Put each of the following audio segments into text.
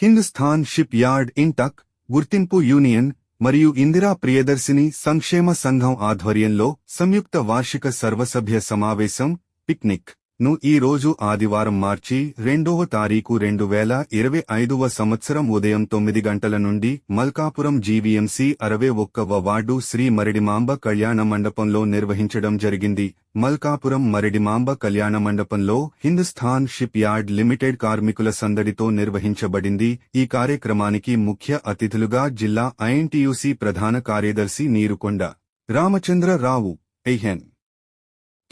కింగ్స్థాన్ ship yard ఇంటక్ గుర్తింపు union మరియు ఇందిరా ప్రియదర్శిని సంక్షేమ సంఘం ఆధ్వర్యంలో సంయుక్త వార్షిక సర్వసభ్య సమావేశం పిక్నిక్. ను ఈ రోజు ఆదివారం మార్చి రెండవ తారీఖు రెండు వేల ఇరవై ఐదవ సంవత్సరం ఉదయం తొమ్మిది గంటల నుండి మల్కాపురం జీవీఎంసీ అరవై ఒక్కవ వార్డు శ్రీ మరిడిమాంబ కళ్యాణ మండపంలో నిర్వహించడం జరిగింది. మల్కాపురం మరిడిమాంబ కళ్యాణ మండపంలో హిందుస్థాన్ షిప్ యార్డ్ లిమిటెడ్ కార్మికుల సందడితో నిర్వహించబడింది. ఈ కార్యక్రమానికి ముఖ్య అతిథులుగా జిల్లా ఐఎన్టీయూసీ ప్రధాన కార్యదర్శి నీరుకొండ రామచంద్రరావు ఎహెన్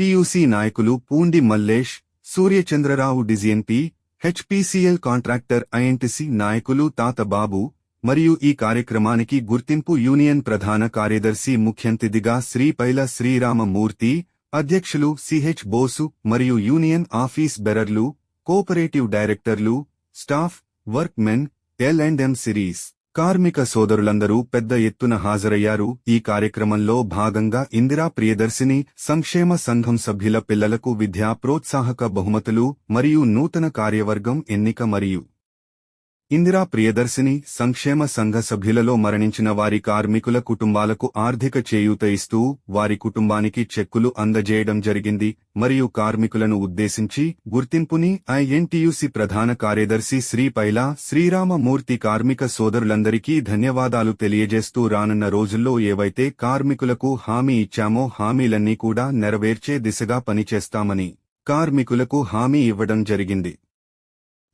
టీయూసీ నాయకులు Pundi Mallesh Suryachandrarao DGNP HPCL contractor INTUC నాయకులు తాతబాబు మరియు ఈ కార్యక్రమానికి గుర్తింపు యూనియన్ ప్రధాన కార్యదర్శి ముఖ్యంతిథిగా శ్రీపైల శ్రీరామమూర్తి అధ్యక్షులు సిహెచ్ బోసు మరియు యూనియన్ ఆఫీస్ బెరర్లు కోఆపరేటివ్ డైరెక్టర్లు staff workmen L and M series. కార్మిక సోదరులందరూ పెద్ద ఎత్తున హాజరయ్యారు. ఈ కార్యక్రమంలో భాగంగా ఇందిరా ప్రియదర్శిని సంక్షేమ సంఘం సభ్యుల పిల్లలకు విద్యా ప్రోత్సాహక బహుమతులు మరియు నూతన కార్యవర్గం ఎన్నిక మరియు ఇందిరా ప్రియదర్శిని సంక్షేమ సంఘ సభ్యులలో మరణించిన వారి కార్మికుల కుటుంబాలకు ఆర్థిక చేయూత ఇస్తూ వారి కుటుంబానికి చెక్కులు అందజేయడం జరిగింది మరియు కార్మికులను ఉద్దేశించి గుర్తింపుని ఐఎన్టీయూసీ ప్రధాన కార్యదర్శి శ్రీ పైలా శ్రీరామమూర్తి కార్మిక సోదరులందరికీ ధన్యవాదాలు తెలియజేస్తూ రానున్న రోజుల్లో ఏవైతే కార్మికులకు హామీ ఇచ్చామో హామీలన్నీ కూడా నెరవేర్చే దిశగా పనిచేస్తామని కార్మికులకు హామీ ఇవ్వడం జరిగింది.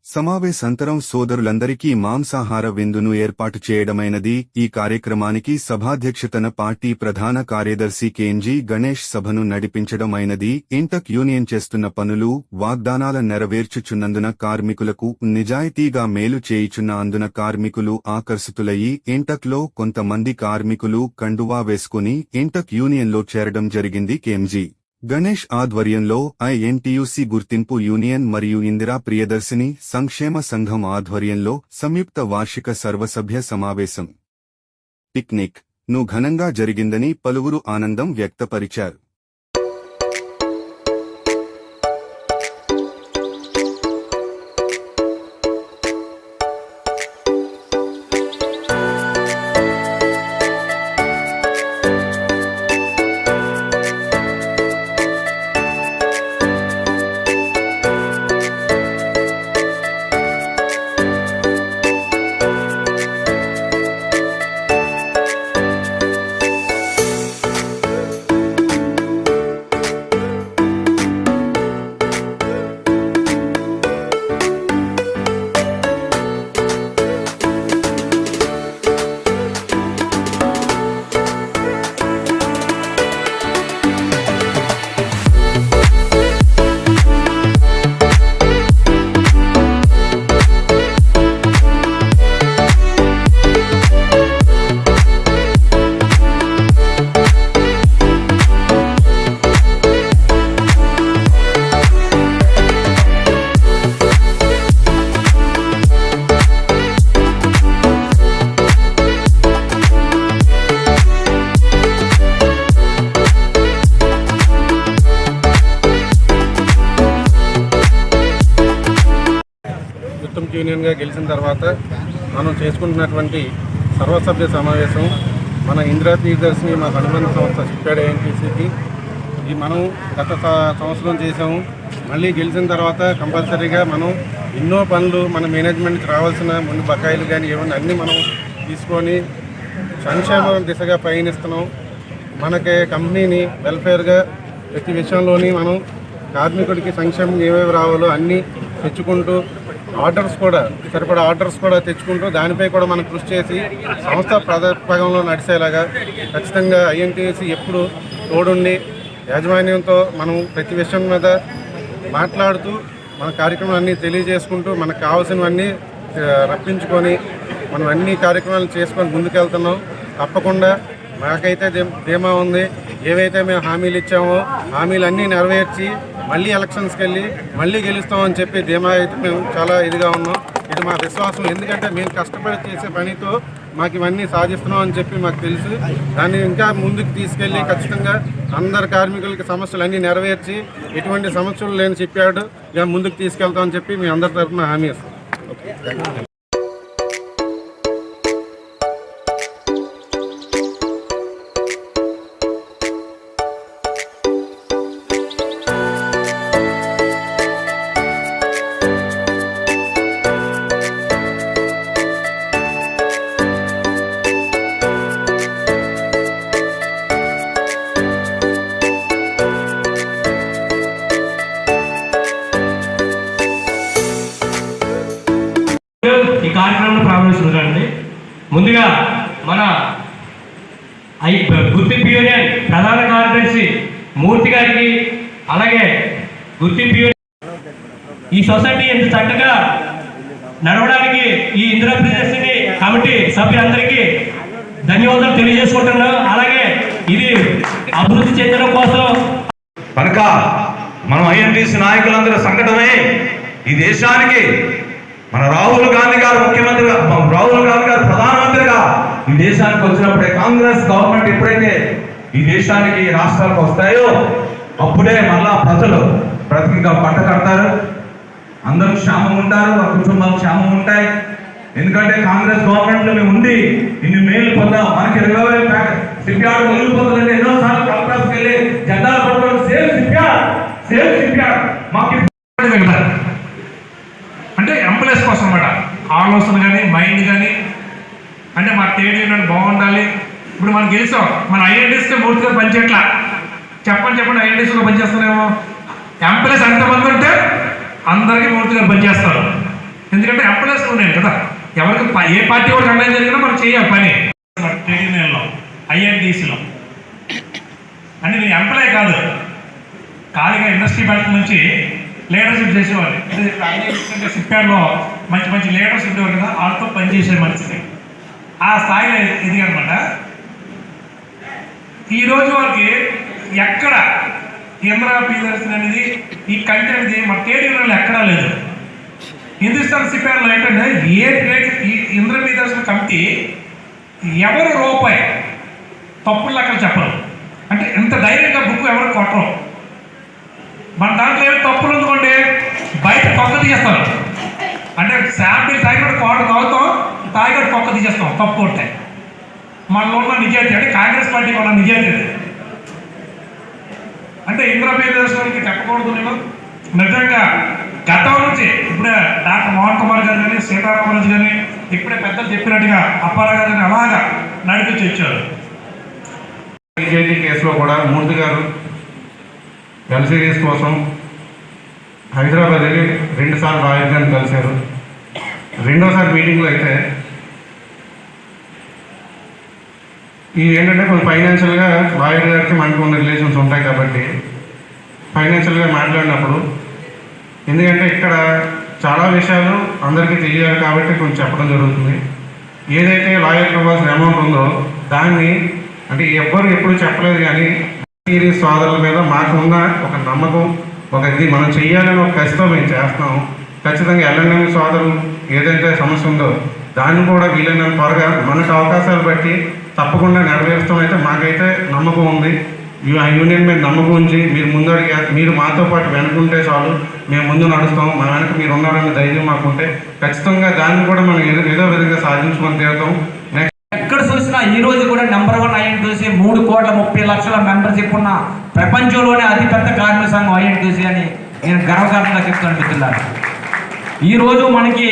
సమావేశాంతరం సోదరులందరికీ మాంసాహార విందును ఏర్పాటు చేయడమైనది. ఈ కార్యక్రమానికి సభాధ్యక్షతన పార్టీ ప్రధాన కార్యదర్శి కేంజీ గణేష్ సభను నడిపించడమైనది. ఇంటక్ యూనియన్ చేస్తున్న పనులు వాగ్దానాల నెరవేర్చుచున్నందున కార్మికులకు నిజాయితీగా మేలు చేయుచున్న అందున కార్మికులు ఆకర్షితులయ్యి ఇంటక్లో కొంతమంది కార్మికులు కండువా వేసుకుని ఇంటక్ యూనియన్లో చేరడం జరిగింది కేంజీ గణేష్ ఆధ్వర్యంలో ఐఎన్టీయూసీ గుర్తింపు యూనియన్ మరియు ఇందిరా ప్రియదర్శిని సంక్షేమ సంఘం ఆధ్వర్యంలో సంయుక్త వార్షిక సర్వసభ్య సమావేశం. పిక్నిక్. ను ఘనంగా జరిగిందని పలువురు ఆనందం వ్యక్తపరిచారు. ఉత్తమ్ గెలిచిన తర్వాత మనం చేసుకుంటున్నటువంటి సర్వసభ్య సమావేశం మన ఇందిరా తీర్థర్శిని మా అనుబంధ సంస్థ చెప్పాడు ఏఎన్టీసీకి. ఇది మనం గత సంవత్సరం చేసాము మళ్ళీ గెలిచిన తర్వాత కంపల్సరీగా మనం ఎన్నో పనులు మన మేనేజ్మెంట్కి రావాల్సిన ముందు బకాయిలు కానీ ఏమన్నా అన్నీ మనం తీసుకొని సంక్షేమం దిశగా పయనిస్తున్నాం. మనకి కంపెనీని వెల్ఫేర్గా ప్రతి విషయంలోని మనం కార్మికుడికి సంక్షేమం ఏమేమి రావాలో అన్నీ తెచ్చుకుంటూ ఆర్డర్స్ కూడా సరిపడా ఆర్డర్స్ కూడా తెచ్చుకుంటూ దానిపై కూడా మనం కృషి చేసి సంస్థ ప్రదర్భంలో నడిచేలాగా ఖచ్చితంగా ఐఎన్టీసీ ఎప్పుడు తోడుండి యాజమాన్యంతో మనం ప్రతి విషయం మీద మాట్లాడుతూ మన కార్యక్రమాలన్నీ తెలియజేసుకుంటూ మనకు కావాల్సినవన్నీ రప్పించుకొని మనం అన్ని కార్యక్రమాలు చేసుకొని ముందుకెళ్తున్నాం. తప్పకుండా నాకైతే ధీమా ఉంది. ఏవైతే మేము హామీలు ఇచ్చామో హామీలన్నీ నెరవేర్చి మళ్ళీ ఎలక్షన్స్కి వెళ్ళి మళ్ళీ గెలుస్తామని చెప్పి ధీమా అయితే మేము చాలా ఇదిగా ఉన్నాం. ఇది మా విశ్వాసం. ఎందుకంటే మేము కష్టపడి చేసే పనితో మాకు ఇవన్నీ సాధిస్తున్నాం అని చెప్పి మాకు తెలుసు. దాన్ని ఇంకా ముందుకు తీసుకెళ్ళి ఖచ్చితంగా అందరు కార్మికులకి సమస్యలు అన్నీ నెరవేర్చి ఎటువంటి సమస్యలు లేని చెప్పాడు ఇక ముందుకు తీసుకెళ్తామని చెప్పి మీ అందరి తరఫున హామీ ఇస్తాం సొసైటీ ఎంత చక్కగా నడవడానికి ఈ ఇందిరా ప్రియదర్శిని కమిటీ సభ్యులందరికీ ధన్యవాదాలు తెలియజేసుకుంటున్నాను అలాగే ఇది అభివృద్ధి చెందడం కోసం కనుక మనం ఐఎన్టీసీ నాయకులందరూ సంఘటమే ఈ దేశానికి మన రాహుల్ గాంధీ గారు ముఖ్యమంత్రిగా మన రాహుల్ గాంధీ గారు ప్రధానమంత్రిగా ఈ దేశానికి వచ్చినప్పుడే కాంగ్రెస్ గవర్నమెంట్ ఎప్పుడైతే ఈ దేశానికి రాష్ట్రాలకు వస్తాయో అప్పుడే మళ్ళా ప్రజలు బ్రతికిగా పంట కడతారు. అందరూ క్షేమం ఉంటారు వారి కుటుంబాలు క్షేమం ఉంటాయి. ఎందుకంటే కాంగ్రెస్ గవర్నమెంట్లో మేము ఉండి ఇన్ని మేలు పొందాం. మనకి ఇరవై వేలు ప్యాకెట్ సిప్యాడ్ ఎన్నో సార్లు కాంగ్రెస్ వెళ్ళి జెండాలు పట్టుకొని సేవ్ సిప్యాడ్ సేవ్ సిప్యాడ్ మాకు అంటే ఎంప్లాయీస్ కోసం అన్నమాట. ఆలోచన కానీ మైండ్ కానీ అంటే మా ట్రేడ్ యూనియన్ బాగుండాలి. ఇప్పుడు మనం గెలిచాం. మన ఐఎన్టీస్తో మూర్తిగా పనిచేయట్లా. చెప్పండి చెప్పండి ఐఎన్టీస్లో పనిచేస్తున్నామో ఎంప్లాయీస్ ఎంతమంది ఉంటే అందరికీ మూర్తిగా పనిచేస్తారు ఎందుకంటే ఎంప్లాయీస్ ఉన్నాయి కదా. ఎవరికి ఏ పార్టీ వాడికి అన్యాయం జరిగినా మనం చేయాలి పని. ట్రేడ్ యూనియన్లో ఐఎన్టీసీలో. అంటే నేను ఎంప్లాయీ కాదు. ఖాళీగా ఇండస్ట్రీ బ్యాంక్ నుంచి లీడర్షిప్ చేసేవాళ్ళు సిప్పాడ్లో మంచి మంచి లీడర్స్ ఉండేవారు కదా వాళ్ళతో పనిచేసే మనిషిని ఆ స్థాయిలో ఎదిగనమాట ఈ రోజు ఎక్కడ ఇంద్రా పీలర్స్ అనేది ఈ కంటి అనేది మన ట్రేడ్ ఎక్కడా లేదు. హిందుస్థాన్ సిప్పాడ్లో ఏంటంటే ఏ ట్రేడ్ ఈ ఇంద్ర ప్రియదర్శన్ కమిటీ ఎవరు రూపాయి తప్పులు లెక్కలు చెప్పరు. అంటే ఇంత ధైర్యంగా బుక్ ఎవరు కొట్టరు. మన దాంట్లో ఏమి తప్పులు ఉందనుకోండి బయట పక్క తీసేస్తారు. అంటే శాంపిల్ తాగినట్టు కోట తాగుతాం తాగినట్టు పక్క తీసేస్తాం తప్పు ఉంటాయి. మనలో ఉన్న నిజాయితీ అంటే కాంగ్రెస్ పార్టీ ఉన్న నిజాయితీ. అంటే ఇంద్ర చెప్పకూడదు నేను నిజంగా గతం నుంచి ఇప్పుడే డాక్టర్ మోహన్ కుమార్ గారు కానీ సీతారామరాజు కానీ ఇప్పుడే పెద్దలు చెప్పినట్టుగా అప్పారా గారు అలాగా నడిపించి వచ్చారు. బీజేపీ కేసులో కూడా మూర్తి గారు వెల్ సిరీస్ కోసం హైదరాబాద్ వెళ్ళి రెండుసార్లు రాయల్ గారిని కలిశారు. రెండోసారి మీటింగ్లో అయితే ఈ ఏంటంటే కొంచెం ఫైనాన్షియల్గా రాయల్ గారికి మనకు ఉన్న రిలేషన్స్ ఉంటాయి కాబట్టి ఫైనాన్షియల్గా మాట్లాడినప్పుడు ఎందుకంటే ఇక్కడ చాలా విషయాలు అందరికీ తెలియాలి కాబట్టి కొంచెం చెప్పడం జరుగుతుంది. ఏదైతే లాయర్ ఇవ్వాల్సిన అమౌంట్ ఉందో దాన్ని అంటే ఎవ్వరు ఎప్పుడు చెప్పలేదు కానీ సోదరుల మీద మాకున్న ఒక నమ్మకం ఒక ఇది మనం చెయ్యాలని ఒక ఖచ్చితం మేము చేస్తాం ఖచ్చితంగా ఎల్ఎన్ఎం సోదరులు ఏదైతే సమస్య ఉందో దాన్ని కూడా వీలైనంత త్వరగా మనకు అవకాశాలు బట్టి తప్పకుండా నెరవేరుస్తాం. అయితే మాకైతే నమ్మకం ఉంది. ఆ యూనియన్ మీద నమ్మకం ఉంచి మీరు ముందడిగా మీరు మాతో పాటు వెనుకుంటే చాలు. మేము ముందు నడుస్తాం. మా వెనక మీరు ఉన్నారనే ధైర్యం మాకుంటే ఖచ్చితంగా దాన్ని కూడా మనం ఏదో ఏదో విధంగా సాధించుకొని తీరుతాం. నెక్స్ట్ ఎక్కడ చూసినా ఈ రోజు కూడా నెంబర్ వన్ ఐఎన్టీసీ మూడు కోట్ల ముప్పై లక్షల మెంబర్షిప్ ఉన్న ప్రపంచంలోనే అతిపెద్ద కార్మిక సంఘం ఐఎన్టీసీ అని నేను గర్వకారణంగా చెప్తాను మిత్రులారా. ఈ రోజు మనకి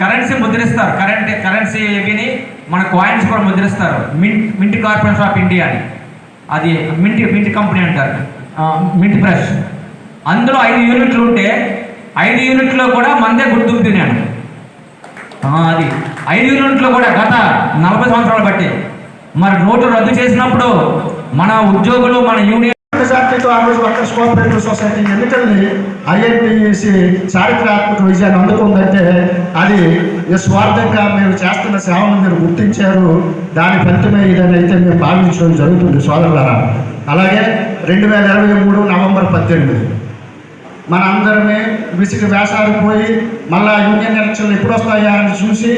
కరెన్సీ ముద్రిస్తారు. కరెంట్ కరెన్సీ విని మన కాయిన్స్ కూడా ముద్రిస్తారు. Mint mint corporation of India అని. అది మింట్ మింట్ కంపెనీ అంటారు. మింట్ బ్రష్ అందులో ఐదు యూనిట్లు ఉంటే ఐదు యూనిట్లో కూడా మందే గుర్తుకు తిన్నాను. అది. ఐదు యూనిట్లో కూడా గత నలభై సంవత్సరాలు బట్టి. మరి నోటు రద్దు చేసినప్పుడు మన ఉద్యోగులు మన యూనియన్ అంతర్జాతీయ ఆర్మీస్ వర్కర్స్ కోఆపరేటివ్ సొసైటీ ఎన్నికల్ని ఐఎన్టీసీ చారిత్రాత్మక విజయాన్ని అందుకుందంటే అది స్వార్థంగా మీరు చేస్తున్న సేవను మీరు గుర్తించారు. దాని ఫలితమే ఇదని అయితే మేము భావించడం జరుగుతుంది సోదరులారా. అలాగే రెండు వేల ఇరవై మూడు నవంబర్ పద్దెనిమిది. మన అందరమే విసిగి వేసాలు పోయి మళ్ళా యూనియన్ ఎలక్షన్లు ఎప్పుడు వస్తాయా అని చూసి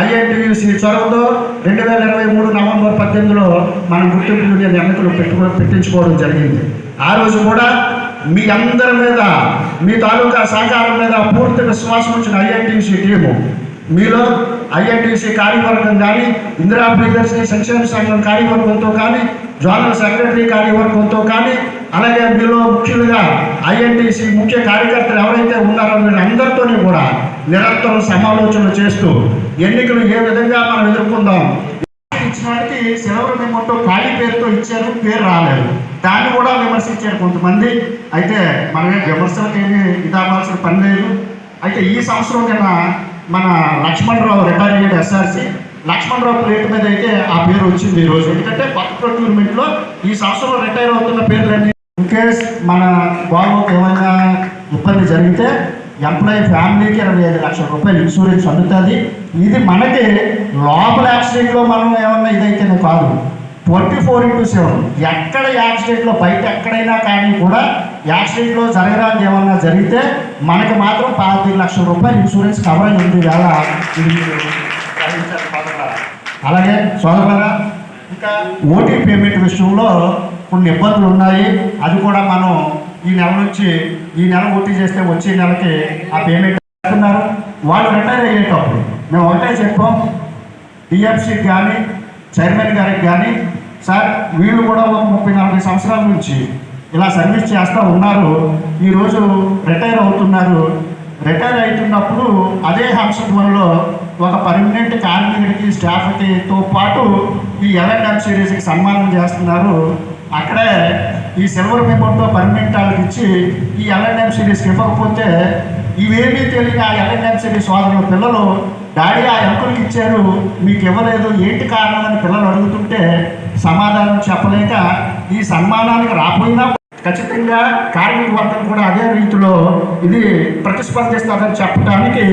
ఐఎన్టీయూసీ చొరవతో రెండు వేల ఇరవై మూడు నవంబర్ పద్దెనిమిదిలో మనం గుర్తింపు యూనియన్ ఎన్నికలు పెట్టుకో పెట్టించుకోవడం జరిగింది. ఆ రోజు కూడా మీ అందరి మీద మీ తాలూకా సహకారం మీద పూర్తి విశ్వాసం ఉంచిన ఐఎన్టీయూసీ టీము మీలో ఐఎన్టీసీ కార్యవర్గం కానీ ఇందిరా ప్రియదర్శిని సంక్షేమ సంఘం కార్యవర్గంతో కానీ జోనల్ సెక్రటరీ కార్యవర్గంతో కానీ అలాగే మీలో ముఖ్యులుగా ఐఎన్టీసీ ముఖ్య కార్యకర్తలు ఎవరైతే ఉన్నారో వీళ్ళందరితోని కూడా నిరంతరం సమాలోచనలు చేస్తూ ఎన్నికలు ఏ విధంగా మనం ఎదుర్కొందాం? ఇచ్చిన సెలవులు మెమోతో ఖాళీ పేరుతో ఇచ్చారు పేరు రాలేదు. దాన్ని కూడా విమర్శించారు కొంతమంది. అయితే మనమే విమర్శలకు ఏమి ఇదవ్వాల్సిన పని లేదు. అయితే ఈ సంవత్సరం కన్నా మన లక్ష్మణరావు రిటైర్ అయ్యాడు ఎస్ఆర్సి లక్ష్మణరావు ప్లేట్ మీద అయితే ఆ పేరు వచ్చింది ఈరోజు. ఎందుకంటే కొత్త ప్రొక్యూర్మెంట్లో ఈ సంవత్సరంలో రిటైర్ అవుతున్న పేర్లన్నీ. ఇన్ కేస్ మన గవర్నమెంట్ ఏమైనా ఇబ్బంది జరిగితే ఎంప్లాయీ ఫ్యామిలీకి ఇరవై ఐదు లక్షల రూపాయలు ఇన్సూరెన్స్ అందుతుంది. ఇది మనకి లోపల యాక్సిడెంట్లో మనం ఏమన్నా ఇదైతేనే కాదు. Twenty four into seven. ఎక్కడ యాక్సిడెంట్లో బయట ఎక్కడైనా కానీ కూడా యాక్సిడెంట్లో జరగడానికి ఏమన్నా జరిగితే మనకి మాత్రం పాతిక లక్షల రూపాయలు ఇన్సూరెన్స్ కవర్ అయి ఉంది వేళ. అలాగే సోదరులారా ఇంకా ఓటీ పేమెంట్ విషయంలో కొన్ని ఇబ్బందులు ఉన్నాయి. అది కూడా మనం ఈ నెల నుంచి ఈ నెల పూర్తి చేస్తే వచ్చే నెలకి ఆ పేమెంట్ చేస్తున్నారు వాళ్ళు రిటైర్ అయ్యేటప్పుడు మేము ఒకటే చెప్పాం. డిఎఫ్సికి కానీ చైర్మన్ గారికి కానీ సార్ వీళ్ళు కూడా ఒక ముప్పై నలభై సంవత్సరాల నుంచి ఇలా సర్వీస్ చేస్తూ ఉన్నారు. ఈరోజు రిటైర్ అవుతున్నారు. రిటైర్ అవుతున్నప్పుడు అదే హంసత్వంలో ఒక పర్మనెంట్ కార్మికుడికి స్టాఫ్కితో పాటు ఈ ఎల్ఎన్ఎం సిరీస్కి సన్మానం చేస్తున్నారు. అక్కడే ఈ సిల్వర్ పేపర్తో పర్మనెంట్ వాళ్ళకి ఇచ్చి ఈ ఎల్ఎన్ఎం సిరీస్కి ఇవ్వకపోతే ఇవేమీ తెలియని ఆ ఎల్ఎన్ఎం సిరీస్ వాళ్ళ పిల్లలు డాడీ ఆ అంకుల్కి ఇచ్చారు మీకు ఇవ్వలేదు ఏంటి కారణం? అని పిల్లలు అడుగుతుంటే సమాధానం చెప్పలేక ఈ సన్మానానికి రాపోయినా ఖచ్చితంగా కార్మిక వర్గం కూడా అదే రీతిలో ఇది ప్రతిస్పందిస్తుందని చెప్పడానికి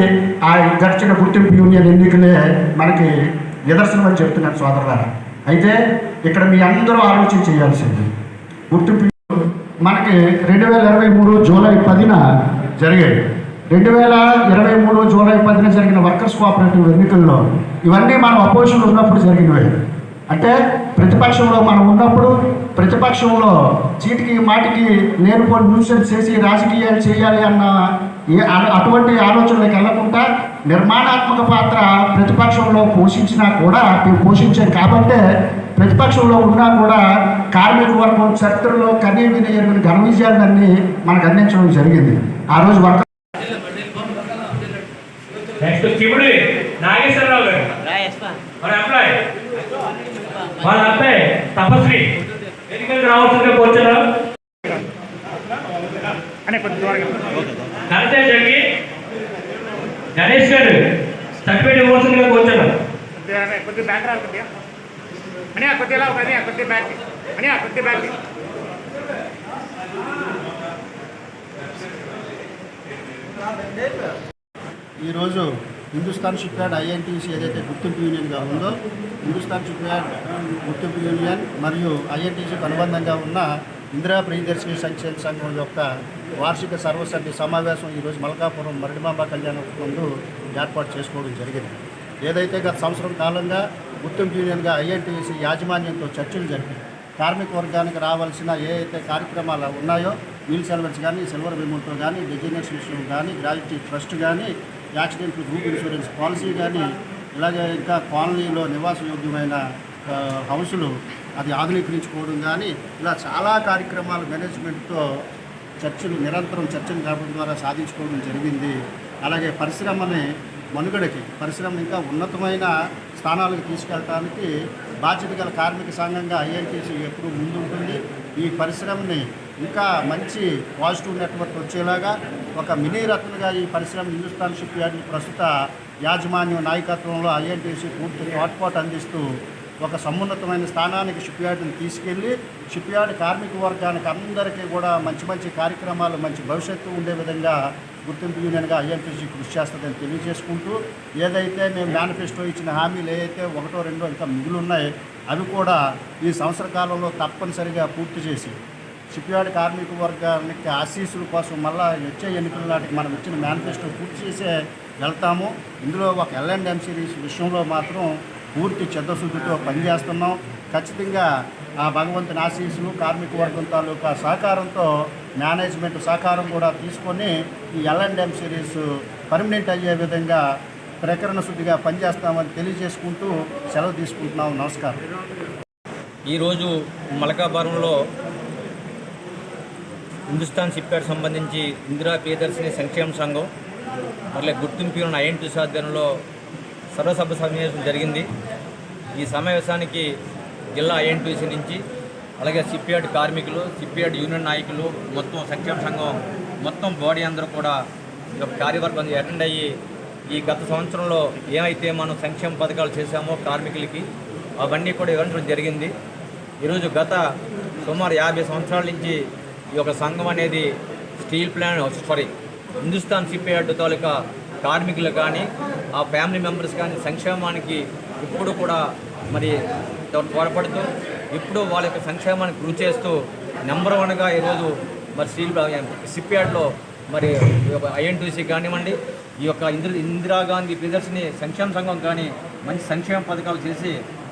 ఆ గడిచిన గుర్తింపు యూనియన్ ఎన్నికలే మనకి నిదర్శనం అని చెప్తున్నాను సోదరులారా. అయితే ఇక్కడ మీ అందరూ ఆలోచన చేయాల్సింది. గుర్తింపు మనకి రెండు వేల ఇరవై మూడు జూలై పదిన జరిగాయి. రెండు వేల ఇరవై మూడు జూలై పదిన జరిగిన వర్కర్స్ కోఆపరేటివ్ ఎన్నికల్లో ఇవన్నీ మనం అపోజిషన్లో ఉన్నప్పుడు జరిగినవే. అంటే ప్రతిపక్షంలో మనం ఉన్నప్పుడు ప్రతిపక్షంలో చీటికి మాటికి లేనిపోని న్యూసెన్స్ చేసి రాజకీయాలు చేయాలి అన్న ఏ- అటువంటి ఆలోచనలకు వెళ్ళకుండా నిర్మాణాత్మక పాత్ర ప్రతిపక్షంలో పోషించినా కూడా మేము కాబట్టి కాబట్టే ప్రతిపక్షంలో ఉన్నా కూడా కార్మిక వర్గం చరిత్రలో కనీ విని ఎరుగిన ఘన విజయాలన్నీ మనకు అందించడం జరిగింది. ఆ రోజు నాగేశ్వరరావు గారు. వాళ్ళ అబ్బాయి తపస్వి. ఎన్నికలకు రావాల్సిందిగా జగ్గి గణేష్ గారు సర్టిఫికేట్ ఇవ్వాల్సిందిగా కూర్చున్నాం కొద్దిగా బ్యాక్ రా కొద్దిగా అనియా కొద్దిగా అనియా కొద్ది బ్యాక్ అనియా కొద్ది బ్యాక్ ఈరోజు హిందుస్థాన్ షిప్యార్డ్ ఐఎన్టీసీ ఏదైతే గుర్తింపు యూనియన్గా ఉందో హిందుస్థాన్ షిప్యార్డ్ గుర్తింపు యూనియన్ మరియు ఐఎన్టీసీకి అనుబంధంగా ఉన్న ఇందిరా ప్రియదర్శిని సంక్షేమ సంఘం యొక్క వార్షిక సర్వసభ్య సమావేశం ఈరోజు మల్కాపురం మరడిమాంబ కళ్యాణం ముందు ఏర్పాటు చేసుకోవడం జరిగింది. ఏదైతే గత సంవత్సరం కాలంగా గుర్తింపు యూనియన్గా ఐఎన్టీసీ యాజమాన్యంతో చర్చలు జరిపి కార్మిక వర్గానికి రావాల్సిన ఏ అయితే కార్యక్రమాలు ఉన్నాయో వీల్ సెలవెన్స్ కానీ సిల్వర్ విముతో కానీ డెజిగ్నేషన్ విషయం కానీ గ్రాడ్యుటీ ట్రస్ట్ కానీ యాక్సిడెంట్ గ్రూప్ ఇన్సూరెన్స్ పాలసీ కానీ ఇలాగే ఇంకా కాలనీలో నివాసయోగ్యమైన హౌసులు అది ఆధునీకరించుకోవడం కానీ ఇలా చాలా కార్యక్రమాలు మేనేజ్మెంట్తో చర్చలు నిరంతరం చర్చలు జరపడం ద్వారా సాధించుకోవడం జరిగింది. అలాగే పరిశ్రమని మనుగడకి పరిశ్రమ ఇంకా ఉన్నతమైన స్థానాలకు తీసుకెళ్ళటానికి బాధ్యత గల కార్మిక సంఘంగా ఐఎన్టీసీ ఎప్పుడు ముందుంటుంది. ఈ పరిశ్రమని ఇంకా మంచి పాజిటివ్ నెట్వర్క్ వచ్చేలాగా ఒక మినీ రత్నగా ఈ పరిశ్రమ హిందుస్థాన్ షిప్ యార్డ్ని ప్రస్తుత యాజమాన్యం నాయకత్వంలో ఐఎన్టీసీ పూర్తి తోడ్పాటు అందిస్తూ ఒక సమున్నతమైన స్థానానికి షిప్ యార్డ్ని తీసుకెళ్ళి షిప్ యార్డ్ కార్మిక వర్గానికి అందరికీ కూడా మంచి మంచి కార్యక్రమాలు మంచి భవిష్యత్తు ఉండే విధంగా గుర్తింపు యూనియన్గా ఐఎన్టీసీ కృషి చేస్తుందని తెలియజేసుకుంటూ ఏదైతే మేము మేనిఫెస్టో ఇచ్చిన హామీలు ఏదైతే ఒకటో రెండో ఇంకా మిగులు ఉన్నాయి అవి కూడా ఈ సంవత్సర కాలంలో తప్పనిసరిగా పూర్తి చేసి షిప్యార్డ్ కార్మిక వర్గానికి ఆశీస్సుల కోసం మళ్ళా వచ్చే ఎన్నికల నాటికి మనం ఇచ్చిన మేనిఫెస్టో పూర్తి చేసే వెళ్తాము. ఇందులో ఒక ఎల్ అండ్ విషయంలో మాత్రం పూర్తి చిత్తశుద్ధితో పనిచేస్తున్నాం. ఖచ్చితంగా ఆ భగవంతుని ఆశీస్సులు కార్మిక వర్గం తాలూకా సహకారంతో మేనేజ్మెంట్ సహకారం కూడా తీసుకొని ఈ ఎల్ అండ్ సిరీస్ పర్మనెంట్ అయ్యే విధంగా ప్రకరణ శుద్ధిగా పనిచేస్తామని తెలియజేసుకుంటూ సెలవు తీసుకుంటున్నాం. నమస్కారం. ఈరోజు మలకాపురంలో హిందుస్థాన్ సిప్పార్ సంబంధించి ఇందిరా ప్రియదర్శిని సంక్షేమ సంఘం మరలే గుర్తింపు ఉన్న ఐఎన్టీసీ ఆధ్వర్యంలో సర్వసభ సమావేశం జరిగింది. ఈ సమావేశానికి జిల్లా ఐఎన్టీసీ నుంచి అలాగే షిప్యార్డ్ కార్మికులు షిప్యార్డ్ యూనియన్ నాయకులు మొత్తం సంక్షేమ సంఘం మొత్తం బాడీ అందరూ కూడా ఈ యొక్క కార్యవర్గం అటెండ్ అయ్యి ఈ గత సంవత్సరంలో ఏమైతే మనం సంక్షేమ పథకాలు చేశామో కార్మికులకి అవన్నీ కూడా ఇవ్వడం జరిగింది. ఈరోజు గత సుమారు యాభై సంవత్సరాల నుంచి ఈ యొక్క సంఘం అనేది steel plant sorry Hindustan ship తాలూకా కార్మికులు కానీ ఆ ఫ్యామిలీ మెంబర్స్ కానీ సంక్షేమానికి ఇప్పుడు కూడా మరి తోడ్పడుతూ ఇప్పుడు వాళ్ళ యొక్క సంక్షేమానికి కృషి చేస్తూ నెంబర్ వన్గా ఈరోజు మరి స్టీల్ షిప్ యార్డ్లో మరి ఐఎన్టీసీ కానివ్వండి ఈ యొక్క ఇందిర ఇందిరాగాంధీ ప్రియదర్శిని సంక్షేమ సంఘం కానీ మంచి సంక్షేమ పథకాలు చేసి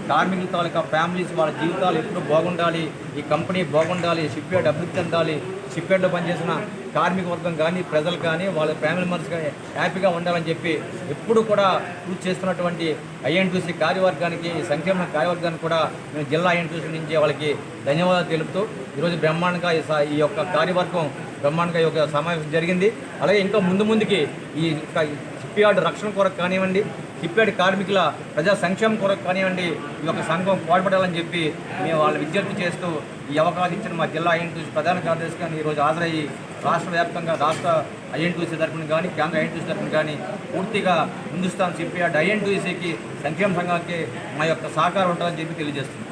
కార్మికుల తాలూకా ఫ్యామిలీస్ వాళ్ళ జీవితాలు ఎప్పుడు బాగుండాలి ఈ కంపెనీ బాగుండాలి షిప్ యార్డ్ అభివృద్ధి చెందాలి షిప్ యార్డ్లో పనిచేసిన కార్మిక వర్గం కానీ ప్రజలు కానీ వాళ్ళ ఫ్యామిలీ మెంబర్స్ కానీ హ్యాపీగా ఉండాలని చెప్పి ఎప్పుడు కూడా కృషి చేస్తున్నటువంటి ఐఎన్టీసీ కార్యవర్గానికి ఈ సంక్షేమ కార్యవర్గానికి కూడా మేము జిల్లా ఐఎన్టీసీ నుంచి వాళ్ళకి ధన్యవాదాలు తెలుపుతూ ఈరోజు బ్రహ్మాండంగా ఈ ఈ యొక్క కార్యవర్గం బ్రహ్మాండంగా ఈ యొక్క సమావేశం జరిగింది. అలాగే ఇంకా ముందు ముందుకి ఈ యార్డ్ రక్షణ కొరకు కానివ్వండి యార్డ్ కార్మికుల ప్రజా సంక్షేమం కొరకు కానివ్వండి ఈ యొక్క సంఘం పాటుపడాలని చెప్పి మేము వాళ్ళ విజ్ఞప్తి చేస్తూ ఈ అవకాశం ఇచ్చిన మా జిల్లా ఐఎన్టీసీ ప్రధాన కార్యదర్శి కానీ ఈరోజు హాజరయ్యి రాష్ట్ర వ్యాప్తంగా రాష్ట్ర ఐఎన్టీసీ తరఫున కానీ కేంద్ర ఐఎన్టీసీ తరఫున కానీ పూర్తిగా హిందుస్థాన్ షిప్ యార్డ్ ఐఎన్టీసీకి సంక్షేమ సంఘానికి మా యొక్క సహకారం ఉంటుందని చెప్పి తెలియజేస్తున్నాం.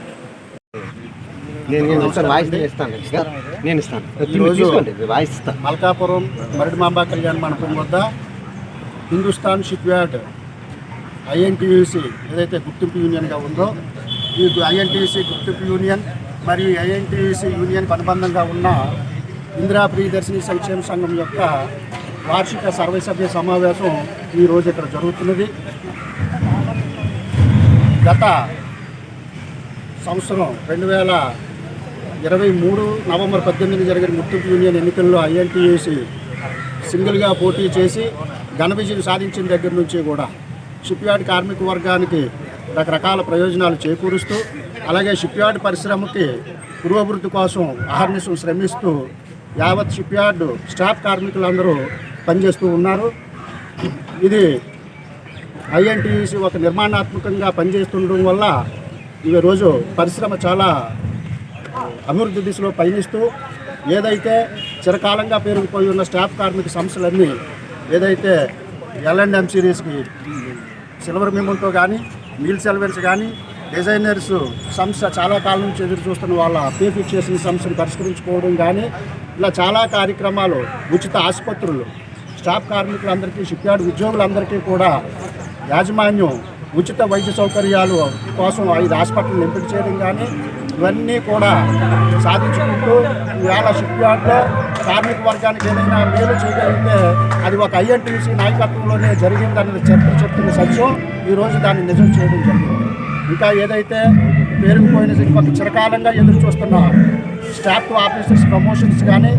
నేను నేను ఒకసారి వాయిస్ నేను ఇస్తాను నేను ఇస్తాను. ఈరోజు తీసుకోండి వాయిస్ ఇస్తాను. మల్కాపురం మరడిమాంబ కళ్యాణ మండపం వద్ద హిందుస్థాన్ షిప్ యార్డ్ ఐఎన్టీయూసీ ఏదైతే గుర్తింపు యూనియన్గా ఉందో ఈ ఐఎన్టీయూసీ గుర్తింపు యూనియన్ మరియు ఐఎన్టీయూసీ యూనియన్కి అనుబంధంగా ఉన్న ఇందిరా ప్రియదర్శిని సంక్షేమ సంఘం యొక్క వార్షిక సర్వసభ్య సమావేశం ఈరోజు ఇక్కడ జరుగుతున్నది. గత సంవత్సరం రెండు వేల ఇరవై మూడు నవంబర్ పద్దెనిమిది జరిగిన గుర్తింపు యూనియన్ ఎన్నికల్లో ఐఎన్టీయూసీ సింగిల్గా పోటీ చేసి ఘన విజయం సాధించిన దగ్గర నుంచి కూడా షిప్ యార్డ్ కార్మిక వర్గానికి రకరకాల ప్రయోజనాలు చేకూరుస్తూ అలాగే షిప్ యార్డ్ పరిశ్రమకి పురోభివృద్ధి కోసం ఆహర్నిశం శ్రమిస్తూ యావత్ షిప్ యార్డ్ స్టాఫ్ కార్మికులందరూ పనిచేస్తూ ఉన్నారు. ఇది ఐఎన్టీయూసీ ఒక నిర్మాణాత్మకంగా పనిచేస్తుండడం వల్ల ఈ రోజు పరిశ్రమ చాలా అభివృద్ధి దిశలో పయనిస్తూ ఏదైతే చిరకాలంగా పేరుకుపోయి ఉన్న స్టాఫ్ కార్మిక సమస్యలన్నీ ఏదైతే ఎల్ అండ్ ఎం సిరీస్కి సిల్వర్ మెమోతో కానీ మీల్ సెల్వెన్స్ కానీ డిజైనర్స్ సంస్థ చాలా కాలం నుంచి ఎదురు చూస్తున్న వాళ్ళ పే చేసిన సమస్యను పరిష్కరించుకోవడం కానీ ఇలా చాలా కార్యక్రమాలు ఉచిత ఆసుపత్రులు స్టాఫ్ కార్మికులందరికీ షిప్యార్డ్ ఉద్యోగులందరికీ కూడా యాజమాన్యం ఉచిత వైద్య సౌకర్యాలు కోసం ఐదు హాస్పిటల్ ఎంపిక చేయడం కానీ ఇవన్నీ కూడా సాధించుకుంటూ ఈవేళ షిప్యార్డ్లో కార్మిక వర్గానికి ఏదైనా మేలు చేయగలిగితే అది ఒక ఐఎన్టీసీ నాయకత్వంలోనే జరిగిందన్నది చరిత్ర చెప్తున్న సత్యం. ఈరోజు దాన్ని నిజం చేయడం జరిగింది. ఇంకా ఏదైతే పేరుకుపోయిన ఒక చిరకాలంగా ఎదురు చూస్తున్న స్టాఫ్ ఆఫీసర్స్ ప్రమోషన్స్ కానీ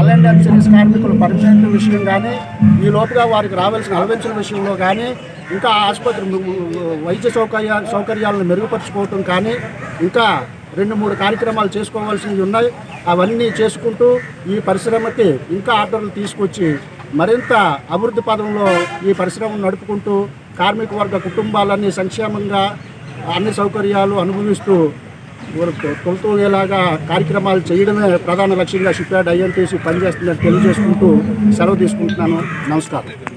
ఎల్ అండ్ ఎం సిరీస్ కార్మికులు పర్మనెంట్ విషయం కానీ ఈ లోపుగా వారికి రావాల్సిన అలవించిన విషయంలో కానీ ఇంకా ఆసుపత్రి వైద్య సౌకర్య సౌకర్యాలను మెరుగుపరుచుకోవటం కానీ ఇంకా రెండు మూడు కార్యక్రమాలు చేసుకోవాల్సినవి ఉన్నాయి. అవన్నీ చేసుకుంటూ ఈ పరిశ్రమకి ఇంకా ఆర్డర్లు తీసుకొచ్చి మరింత అభివృద్ధి పదంలో ఈ పరిశ్రమను నడుపుకుంటూ కార్మిక వర్గ కుటుంబాలన్నీ సంక్షేమంగా అన్ని సౌకర్యాలు అనుభవిస్తూ తొలతూగేలాగా కార్యక్రమాలు చేయడమే ప్రధాన లక్ష్యంగా షిప్యార్డ్ ఐఎన్టీసీ పనిచేస్తుందని తెలియజేసుకుంటూ సెలవు తీసుకుంటున్నాను. నమస్కారం.